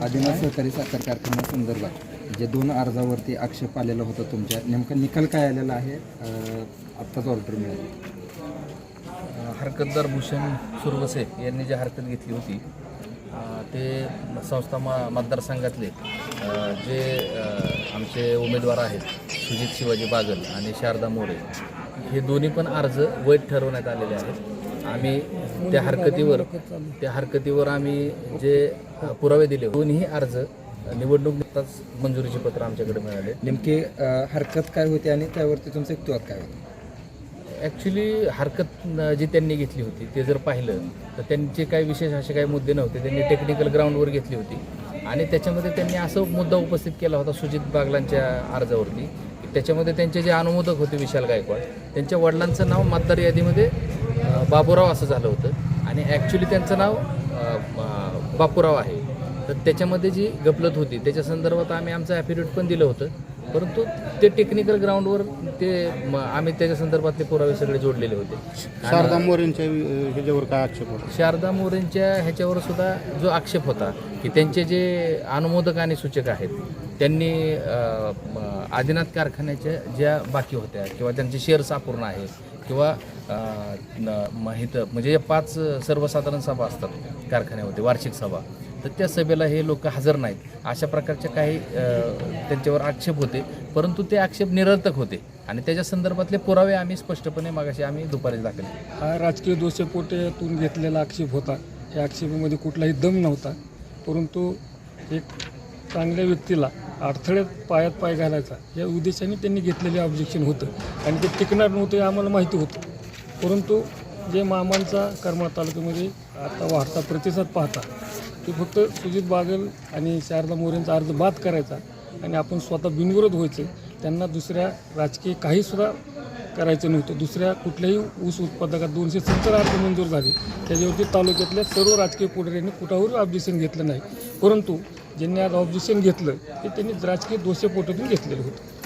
आदिनाथ सहकारी साखर कारखान्यासंदर्भात जे दोन अर्जावरती आक्षेप आलेला होता तुमच्या नेमका निकाल काय आलेला आहे? आत्ताच ऑर्डर मिळाली. हरकतदार भूषण सुरवसे यांनी जी हरकत घेतली होती ते संस्था मा मतदारसंघातले जे आमचे उमेदवार आहेत सुजित शिवाजी बागल आणि शारदा मोरे हे दोन्ही पण अर्ज वैध ठरवण्यात आलेले आहेत. आम्ही त्या हरकतीवर त्या हरकतीवर आम्ही जे पुरावे दिले दोन्ही अर्ज निवडणूक नुकताच मंजुरीचे पत्र आमच्याकडे मिळाले. नेमकी हरकत काय होती आणि त्यावरती तुमचं युक्तिवाद काय होतं? ॲक्च्युली हरकत जी त्यांनी घेतली होती ते जर पाहिलं तर त्यांचे काही विशेष असे काही मुद्दे नव्हते. त्यांनी टेक्निकल ग्राउंडवर घेतली होती. आणि त्याच्यामध्ये त्यांनी असं मुद्दा उपस्थित केला होता सुजित बागलांच्या अर्जावरती त्याच्यामध्ये त्यांचे जे अनुमोदक होते विशाल गायकवाड त्यांच्या वडिलांचं नाव मतदार यादीमध्ये बाबूराव असं झालं होतं. आणि ॲक्च्युली त्यांचं नाव बापूराव आहे. तर त्याच्यामध्ये जी गपलत होती त्याच्या संदर्भात आम्ही आमचं ॲफिडेविट पण दिलं होतं. परंतु ते टेक्निकल ग्राउंडवर ते आम्ही त्याच्या संदर्भातले पुरावे सगळे जोडलेले होते. शारदा मोरेंच्या ह्याच्यावर काय आक्षेप होता? शारदा मोरेंच्या ह्याच्यावर सुद्धा जो आक्षेप होता की त्यांचे जे अनुमोदक आणि सूचक आहेत त्यांनी आदिनाथ कारखान्याच्या ज्या बाकी होत्या किंवा त्यांचे शेअर्स अपूर्ण आहेत किंवा अ, न- म- इथं म्हणजे पाच सर्वसाधारण सभा असतात कारखान्यामध्ये वार्षिक सभा तर त्या सभेला हे लोक हजर नाहीत. अशा प्रकारचे काही त्यांच्यावर आक्षेप होते. परंतु ते आक्षेप निरर्थक होते. आणि त्याच्या संदर्भातले पुरावे आम्ही स्पष्टपणे मागाशी आम्ही दुपारी दाखल हा राजकीय दोषपोटेतून घेतलेला आक्षेप होता. या आक्षेपामध्ये कुठलाही दम नव्हता. परंतु एक चांगल्या व्यक्तीला अडथळ्यात पायात पाय घालायचा या उद्देशाने त्यांनी घेतलेले ऑब्जेक्शन होतं. आणि ते टिकणार नव्हतं हे आम्हाला माहिती होतं. परंतु जे मामांचा करमाळ तालुक्यामध्ये आता वाढता प्रतिसाद पाहता ते फक्त सुजित बागल आणि शारदा मोरेंचा अर्ज बाद करायचा आणि आपण स्वतः बिनविरोध व्हायचे त्यांना दुसऱ्या राजकीय काहीसुद्धा करायचं नव्हतं. दुसऱ्या कुठल्याही ऊस उत्पादकात दोनशे सत्तर अर्ज मंजूर झाले. त्याच्यावरती तालुक्यातल्या सर्व राजकीय पुढाऱ्यांनी कुठावरही ऑब्जेक्शन घेतलं नाही. परंतु ज्यांनी आज ऑब्जेक्शन घेतलं ते त्यांनी राजकीय दोषपोटातून घेतलेलं होतं.